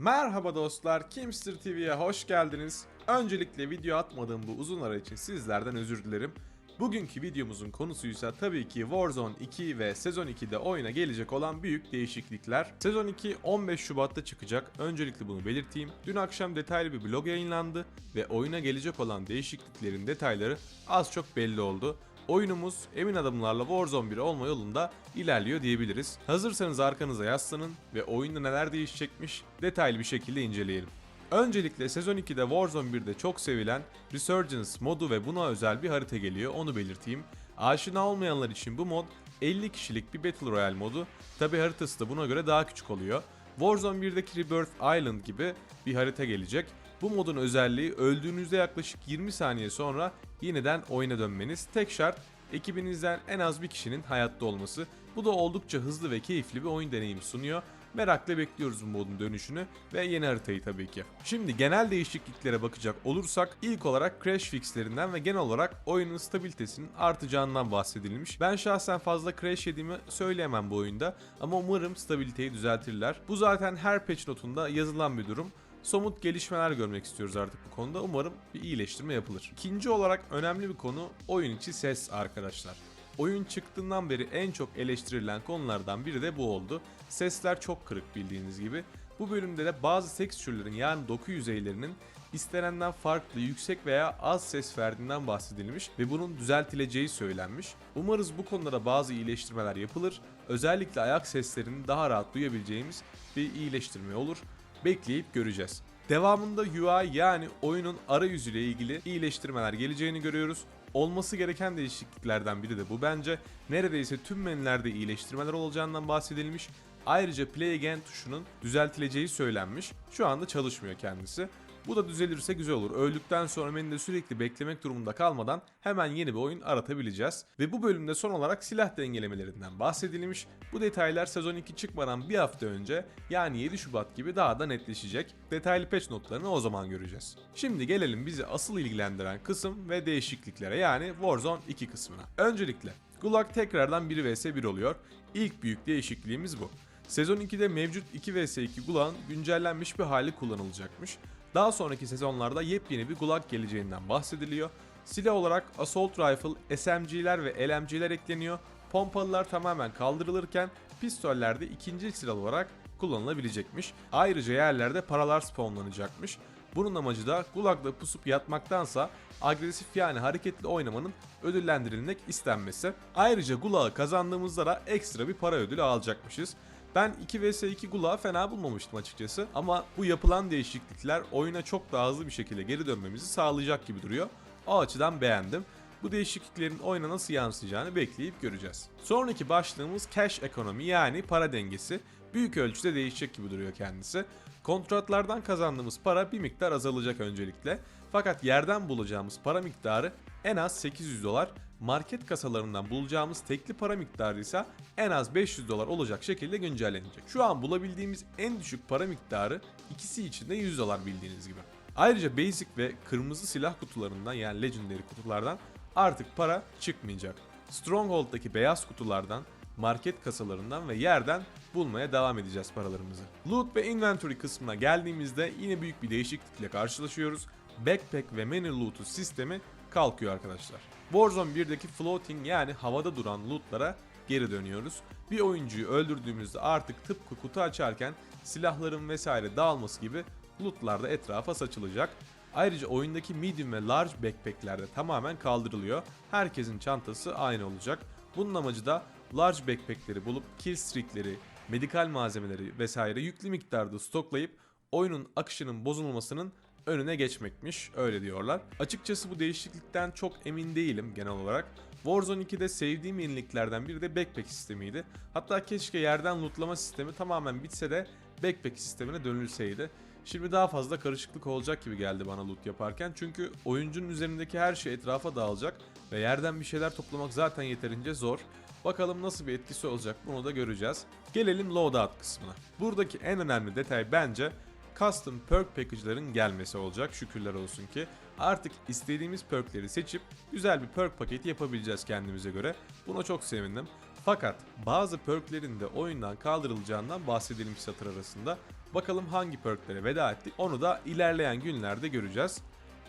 Merhaba dostlar, Kimster TV'ye hoş geldiniz. Öncelikle video atmadığım bu uzun ara için sizlerden özür dilerim. Bugünkü videomuzun konusuysa tabii ki Warzone 2 ve Sezon 2'de oyuna gelecek olan büyük değişiklikler. Sezon 2 15 Şubat'ta çıkacak. Öncelikle bunu belirteyim. Dün akşam detaylı bir blog yayınlandı ve oyuna gelecek olan değişikliklerin detayları az çok belli oldu. Oyunumuz emin adımlarla Warzone 1 olma yolunda ilerliyor diyebiliriz. Hazırsanız arkanıza yaslanın ve oyunda neler değişecekmiş detaylı bir şekilde inceleyelim. Öncelikle sezon 2'de Warzone 1'de çok sevilen Resurgence modu ve buna özel bir harita geliyor onu belirteyim. Aşina olmayanlar için bu mod 50 kişilik bir Battle Royale modu. Tabi haritası da buna göre daha küçük oluyor. Warzone 1'deki Rebirth Island gibi bir harita gelecek. Bu modun özelliği öldüğünüzde yaklaşık 20 saniye sonra yeniden oyuna dönmeniz. Tek şart ekibinizden en az bir kişinin hayatta olması. Bu da oldukça hızlı ve keyifli bir oyun deneyimi sunuyor. Merakla bekliyoruz bu modun dönüşünü ve yeni haritayı tabii ki. Şimdi genel değişikliklere bakacak olursak ilk olarak crash fixlerinden ve genel olarak oyunun stabilitesinin artacağından bahsedilmiş. Ben şahsen fazla crash yediğimi söyleyemem bu oyunda ama umarım stabiliteyi düzeltirler. Bu zaten her patch notunda yazılan bir durum somut gelişmeler görmek istiyoruz artık bu konuda. Umarım bir iyileştirme yapılır. İkinci olarak önemli bir konu oyun içi ses arkadaşlar. Oyun çıktığından beri en çok eleştirilen konulardan biri de bu oldu. Sesler çok kırık bildiğiniz gibi. Bu bölümde de bazı texture'ların yani doku yüzeylerinin istenenden farklı, yüksek veya az ses verdiğinden bahsedilmiş ve bunun düzeltileceği söylenmiş. Umarız bu konuda bazı iyileştirmeler yapılır. Özellikle ayak seslerini daha rahat duyabileceğimiz bir iyileştirme olur bekleyip göreceğiz. Devamında UI yani oyunun arayüzüyle ilgili iyileştirmeler geleceğini görüyoruz. Olması gereken değişikliklerden biri de bu bence. Neredeyse tüm menülerde iyileştirmeler olacağından bahsedilmiş. Ayrıca Play Again tuşunun düzeltileceği söylenmiş. Şu anda çalışmıyor kendisi. Bu da düzelirse güzel olur. Öldükten sonra menüde sürekli beklemek durumunda kalmadan hemen yeni bir oyun aratabileceğiz. Ve bu bölümde son olarak silah dengelemelerinden bahsedilmiş. Bu detaylar sezon 2 çıkmadan bir hafta önce yani 7 Şubat gibi daha da netleşecek. Detaylı patch notlarını o zaman göreceğiz. Şimdi gelelim bizi asıl ilgilendiren kısım ve değişikliklere yani Warzone 2 kısmına. Öncelikle Gulag tekrardan 1 vs 1 oluyor. İlk büyük değişikliğimiz bu. Sezon 2'de mevcut 2 vs 2 Gulag'ın güncellenmiş bir hali kullanılacakmış. Daha sonraki sezonlarda yepyeni bir Gulag geleceğinden bahsediliyor. Silah olarak Assault Rifle, SMG'ler ve LMG'ler ekleniyor. Pompalılar tamamen kaldırılırken pistoller de ikinci silah olarak kullanılabilecekmiş. Ayrıca yerlerde paralar spawnlanacakmış. Bunun amacı da Gulag'da pusup yatmaktansa agresif yani hareketli oynamanın ödüllendirilmek istenmesi. Ayrıca Gulag'ı kazandığımızda da ekstra bir para ödülü alacakmışız. Ben 2 vs 2 Gulag'ı fena bulmamıştım açıkçası ama bu yapılan değişiklikler oyuna çok daha hızlı bir şekilde geri dönmemizi sağlayacak gibi duruyor. O açıdan beğendim. Bu değişikliklerin oyuna nasıl yansıyacağını bekleyip göreceğiz. Sonraki başlığımız cash ekonomi yani para dengesi. Büyük ölçüde değişecek gibi duruyor kendisi. Kontratlardan kazandığımız para bir miktar azalacak öncelikle. Fakat yerden bulacağımız para miktarı en az 800 dolar, market kasalarından bulacağımız tekli para miktarı ise en az 500 dolar olacak şekilde güncellenecek. Şu an bulabildiğimiz en düşük para miktarı ikisi için de 100 dolar bildiğiniz gibi. Ayrıca basic ve kırmızı silah kutularından yani legendary kutulardan artık para çıkmayacak. Stronghold'daki beyaz kutulardan, market kasalarından ve yerden bulmaya devam edeceğiz paralarımızı. Loot ve inventory kısmına geldiğimizde yine büyük bir değişiklikle karşılaşıyoruz. Backpack ve menu loot'u sistemi kalkıyor arkadaşlar. Warzone 1'deki floating yani havada duran loot'lara geri dönüyoruz. Bir oyuncuyu öldürdüğümüzde artık tıpkı kutu açarken silahların vesaire dağılması gibi lootlar da etrafa saçılacak. Ayrıca oyundaki medium ve large backpack'ler de tamamen kaldırılıyor. Herkesin çantası aynı olacak. Bunun amacı da large backpack'leri bulup kill streak'leri, medikal malzemeleri vesaire yüklü miktarda stoklayıp oyunun akışının bozulmasının önüne geçmekmiş öyle diyorlar. Açıkçası bu değişiklikten çok emin değilim genel olarak. Warzone 2'de sevdiğim yeniliklerden biri de backpack sistemiydi. Hatta keşke yerden lootlama sistemi tamamen bitse de backpack sistemine dönülseydi. Şimdi daha fazla karışıklık olacak gibi geldi bana loot yaparken. Çünkü oyuncunun üzerindeki her şey etrafa dağılacak ve yerden bir şeyler toplamak zaten yeterince zor. Bakalım nasıl bir etkisi olacak bunu da göreceğiz. Gelelim loadout kısmına. Buradaki en önemli detay bence custom perk package'ların gelmesi olacak şükürler olsun ki. Artık istediğimiz perkleri seçip güzel bir perk paketi yapabileceğiz kendimize göre. Buna çok sevindim. Fakat bazı perklerin de oyundan kaldırılacağından bahsedilmiş satır arasında. Bakalım hangi perklere veda ettik onu da ilerleyen günlerde göreceğiz.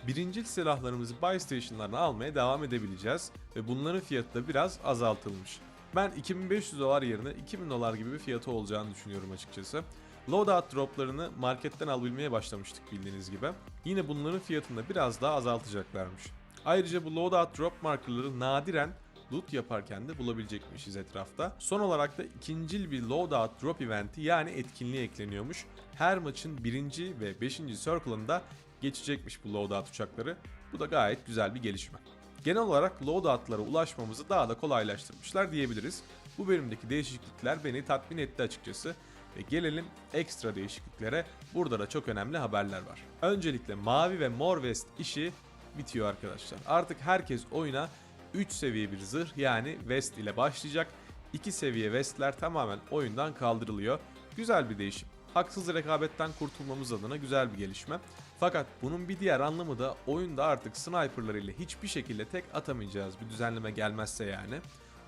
Birincil silahlarımızı buy station'larına almaya devam edebileceğiz ve bunların fiyatı da biraz azaltılmış. Ben 2500 dolar yerine 2000 dolar gibi bir fiyatı olacağını düşünüyorum açıkçası. Loadout droplarını marketten alabilmeye başlamıştık bildiğiniz gibi. Yine bunların fiyatını da biraz daha azaltacaklarmış. Ayrıca bu loadout drop markerları nadiren loot yaparken de bulabilecekmişiz etrafta. Son olarak da ikincil bir loadout drop eventi yani etkinliği ekleniyormuş. Her maçın birinci ve beşinci circle'ında geçecekmiş bu loadout uçakları. Bu da gayet güzel bir gelişme. Genel olarak loadout'lara ulaşmamızı daha da kolaylaştırmışlar diyebiliriz. Bu bölümdeki değişiklikler beni tatmin etti açıkçası. Ve gelelim ekstra değişikliklere. Burada da çok önemli haberler var. Öncelikle mavi ve mor vest işi bitiyor arkadaşlar. Artık herkes oyuna 3 seviye bir zırh yani vest ile başlayacak. 2 seviye vestler tamamen oyundan kaldırılıyor. Güzel bir değişim. Haksız rekabetten kurtulmamız adına güzel bir gelişme. Fakat bunun bir diğer anlamı da oyunda artık sniperlar ile hiçbir şekilde tek atamayacağız bir düzenleme gelmezse yani.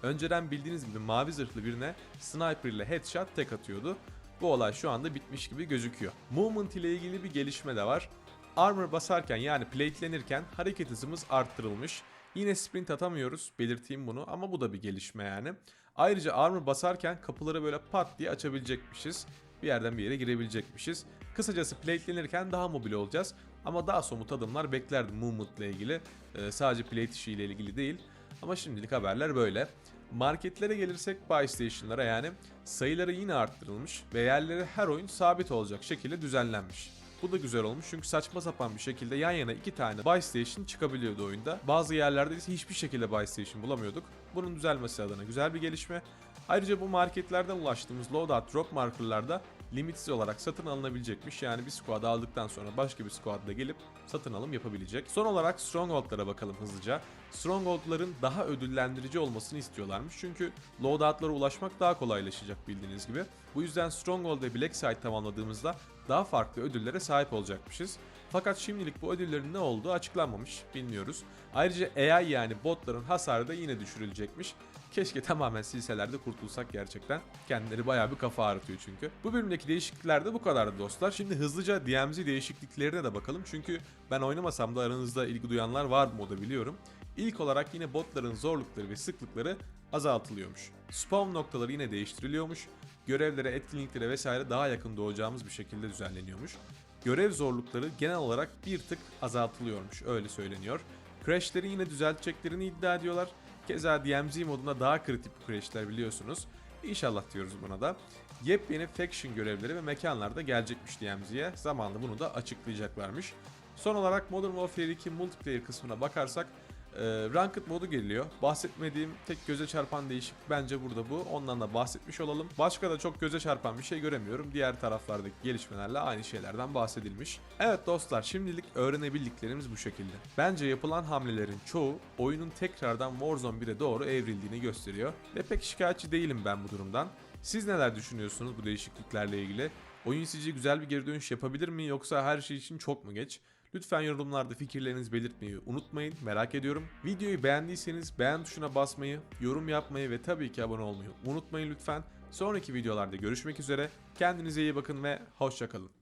Önceden bildiğiniz gibi mavi zırhlı birine sniper ile headshot tek atıyordu. Bu olay şu anda bitmiş gibi gözüküyor. Movement ile ilgili bir gelişme de var. Armor basarken yani platelenirken hareket hızımız arttırılmış. Yine sprint atamıyoruz belirteyim bunu ama bu da bir gelişme yani. Ayrıca armor basarken kapıları böyle pat diye açabilecekmişiz. Bir yerden bir yere girebilecekmişiz. Kısacası platelenirken daha mobil olacağız. Ama daha somut adımlar beklerdim movement ile ilgili. Ee, sadece plate işi ile ilgili değil. Ama şimdilik haberler böyle. Marketlere gelirsek buy yani sayıları yine arttırılmış ve yerleri her oyun sabit olacak şekilde düzenlenmiş. Bu da güzel olmuş çünkü saçma sapan bir şekilde yan yana iki tane buy station çıkabiliyordu oyunda. Bazı yerlerde ise hiçbir şekilde buy station bulamıyorduk. Bunun düzelmesi adına güzel bir gelişme. Ayrıca bu marketlerden ulaştığımız loadout drop markerlarda limitsiz olarak satın alınabilecekmiş. Yani bir squad aldıktan sonra başka bir squad da gelip satın alım yapabilecek. Son olarak Stronghold'lara bakalım hızlıca. Stronghold'ların daha ödüllendirici olmasını istiyorlarmış. Çünkü loadout'lara ulaşmak daha kolaylaşacak bildiğiniz gibi. Bu yüzden Stronghold ve Black Site tamamladığımızda daha farklı ödüllere sahip olacakmışız. Fakat şimdilik bu ödüllerin ne olduğu açıklanmamış, bilmiyoruz. Ayrıca AI yani botların hasarı da yine düşürülecekmiş. Keşke tamamen silseler de kurtulsak gerçekten. Kendileri bayağı bir kafa ağrıtıyor çünkü. Bu bölümdeki değişiklikler de bu kadardı dostlar. Şimdi hızlıca DMZ değişikliklerine de bakalım. Çünkü ben oynamasam da aranızda ilgi duyanlar var mı o da biliyorum. İlk olarak yine botların zorlukları ve sıklıkları azaltılıyormuş. Spawn noktaları yine değiştiriliyormuş. Görevlere, etkinliklere vesaire daha yakın doğacağımız bir şekilde düzenleniyormuş. Görev zorlukları genel olarak bir tık azaltılıyormuş öyle söyleniyor. Crash'leri yine düzelteceklerini iddia ediyorlar. Keza DMZ modunda daha kritik crash'ler biliyorsunuz. İnşallah diyoruz buna da. Yepyeni faction görevleri ve mekanlar da gelecekmiş DMZ'ye. Zamanla bunu da açıklayacaklarmış. Son olarak Modern Warfare 2 multiplayer kısmına bakarsak e, Ranked modu geliyor. Bahsetmediğim tek göze çarpan değişiklik bence burada bu. Ondan da bahsetmiş olalım. Başka da çok göze çarpan bir şey göremiyorum. Diğer taraflardaki gelişmelerle aynı şeylerden bahsedilmiş. Evet dostlar şimdilik öğrenebildiklerimiz bu şekilde. Bence yapılan hamlelerin çoğu oyunun tekrardan Warzone 1'e doğru evrildiğini gösteriyor. Ve pek şikayetçi değilim ben bu durumdan. Siz neler düşünüyorsunuz bu değişikliklerle ilgili? Oyun güzel bir geri dönüş yapabilir mi yoksa her şey için çok mu geç? Lütfen yorumlarda fikirlerinizi belirtmeyi unutmayın. Merak ediyorum. Videoyu beğendiyseniz beğen tuşuna basmayı, yorum yapmayı ve tabii ki abone olmayı unutmayın lütfen. Sonraki videolarda görüşmek üzere. Kendinize iyi bakın ve hoşçakalın.